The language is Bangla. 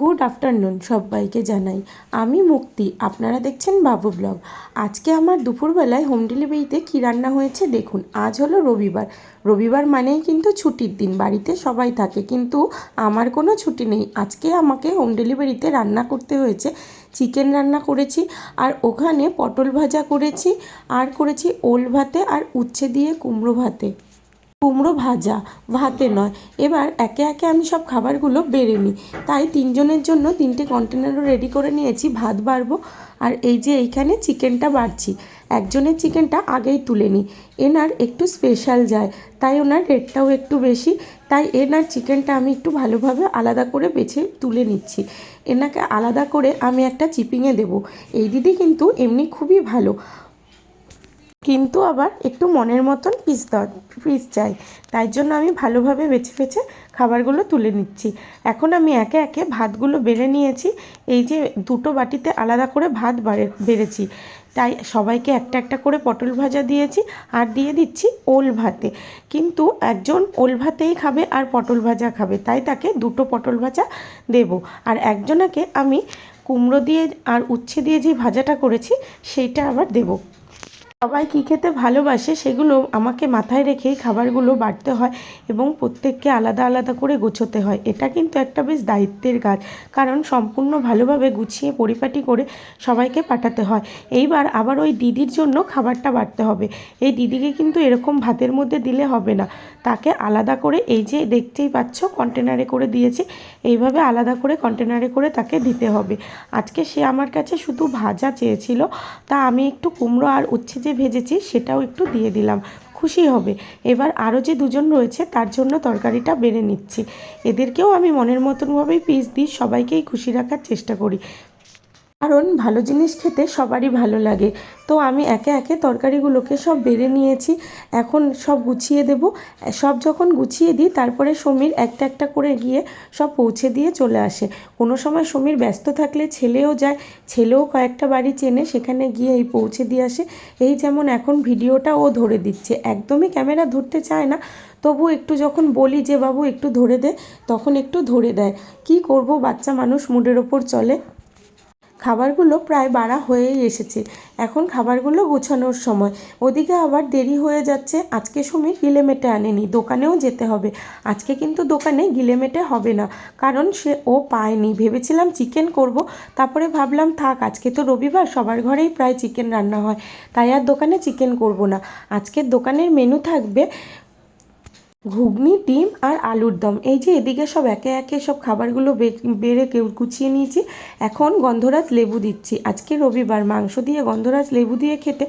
গুড আফটারনুন সবাইকে জানাই। আমি মুক্তি। আপনারা দেখছেন বাবু ব্লগ। আজকে আমার দুপুরবেলায় হোম ডেলিভারিতে কী রান্না হয়েছে দেখুন। আজ হলো রবিবার। রবিবার মানেই কিন্তু ছুটির দিন। বাড়িতে সবাই থাকে, কিন্তু আমার কোনো ছুটি নেই। আজকে আমাকে হোম ডেলিভারিতে রান্না করতে হয়েছে। চিকেন রান্না করেছি, আর ওখানে পটল ভাজা করেছি, আর করেছি ওল ভাতে, আর উচ্ছে দিয়ে কুমড়ো ভাতে। কুমড়ো ভাজা, ভাতে নয়। এবার একে একে আমি সব খাবারগুলো বেড়ে নিই। তাই তিনজনের জন্য তিনটে কন্টেনারও রেডি করে নিয়েছি, ভাত বাড়বো। আর এই যে এইখানে চিকেনটা বাড়ছি, একজনের চিকেনটা আগেই তুলে নিই। এনার একটু স্পেশাল যায়, তাই ওনার রেটটাও একটু বেশি। তাই এনার চিকেনটা আমি একটু ভালোভাবে আলাদা করে বেছে তুলে নিচ্ছি। এনাকে আলাদা করে আমি একটা চিপিংয়ে দেবো। এই দিদি কিন্তু এমনি খুবই ভালো। কিন্তু আবার একটু মনের মতন পিস পিস চাই। তাই জন্য আমি ভালোভাবে বেছে বেছে খাবারগুলো তুলে নিচ্ছি। এখন আমি একে একে ভাতগুলো বেড়ে নিয়েছি। এই যে দুটো বাটিতে আলাদা করে ভাত বাড়ে, বেড়েছি। তাই সবাইকে একটা একটা করে পটল ভাজা দিয়েছি আর দিয়ে দিচ্ছি ওল ভাতে। কিন্তু একজন ওল ভাতেই খাবে আর পটল ভাজা খাবে। তাই তাকে দুটো পটল ভাজা দেব। আর একজনাকে আমি কুমড়ো দিয়ে আর উচ্ছে দিয়ে যে ভাজাটা করেছি, সেইটা আবার দেবো। সবাই কী খেতে ভালোবাসে সেগুলো আমাকে মাথায় রেখেই খাবারগুলো বাড়তে হয় এবং প্রত্যেককে আলাদা আলাদা করে গোছোতে হয়। এটা কিন্তু একটা বেশ দায়িত্বের কাজ। কারণ সম্পূর্ণ ভালোভাবে গুছিয়ে পরিপাটি করে সবাইকে পাঠাতে হয়। এইবার আবার ওই দিদির জন্য খাবারটা বাড়তে হবে। এই দিদিকে কিন্তু এরকম ভাতের মধ্যে দিলে হবে না। তাকে আলাদা করে এই যে দেখতেই পাচ্ছ কন্টেনারে করে দিয়েছি, এইভাবে আলাদা করে কন্টেনারে করে তাকে দিতে হবে। আজকে সে আমার কাছে শুধু ভাজা চেয়েছিল। তা আমি একটু কুমড়ো আর উচ্ছে যে ভেজেছি সেটাও একটু দিয়ে দিলাম। খুশি হবে। এবার আরও যে দুজন রয়েছে তার জন্য তরকারিটা বেড়ে নিচ্ছি। এদেরকেও আমি মনের মতনভাবেই পিস দিই, সবাইকেই খুশি রাখার চেষ্টা করি। কারণ ভালো জিনিস খেতে সবারই ভালো লাগে। তো আমি একে একে তরকারিগুলোকে সব বেড়ে নিয়েছি। এখন সব গুছিয়ে দেব। সব যখন গুছিয়ে দিই, তারপরে সমীর একটা একটা করে গিয়ে সব পৌঁছে দিয়ে চলে আসে। কোনো সময় সমীর ব্যস্ত থাকলে ছেলেও যায়, ছেলেও কয়েকটা বাড়ি চেনে সেখানে গিয়ে এই পৌঁছে দিয়ে আসে। এই যেমন এখন ভিডিওটা ও ধরে দিচ্ছে। একদমই ক্যামেরা ধরতে চায় না। তবু একটু যখন বলি যে, বাবু, একটু ধরে দে, তখন একটু ধরে দেয়। কি করব? বাচ্চা মানুষ মুডের ওপর চলে। খাবারগুলো প্রায় বাড়া হয়েই এসেছে। এখন খাবারগুলো গোছানোর সময়। ওদিকে আবার দেরি হয়ে যাচ্ছে। আজকে সময় গিলেমেটে আনেনি। দোকানেও যেতে হবে। আজকে কিন্তু দোকানে গিলেমেটে হবে না। কারণ সে ও পায়নি। ভেবেছিলাম চিকেন করব। তারপরে ভাবলাম, থাক, আজকে তো রবিবার। সবার ঘরেই প্রায় চিকেন রান্না হয়। তাই আর দোকানে চিকেন করব না। আজকের দোকানের মেনু থাকবে ঘুগনি, ডিম আর আলুর দম। এই যে এদিকে সব একে একে সব খাবারগুলো বেড়ে কেউ কুচিয়ে নিয়েছি। এখন গন্ধরাজ লেবু দিচ্ছি। আজকে রবিবার, মাংস দিয়ে গন্ধরাজ লেবু দিয়ে খেতে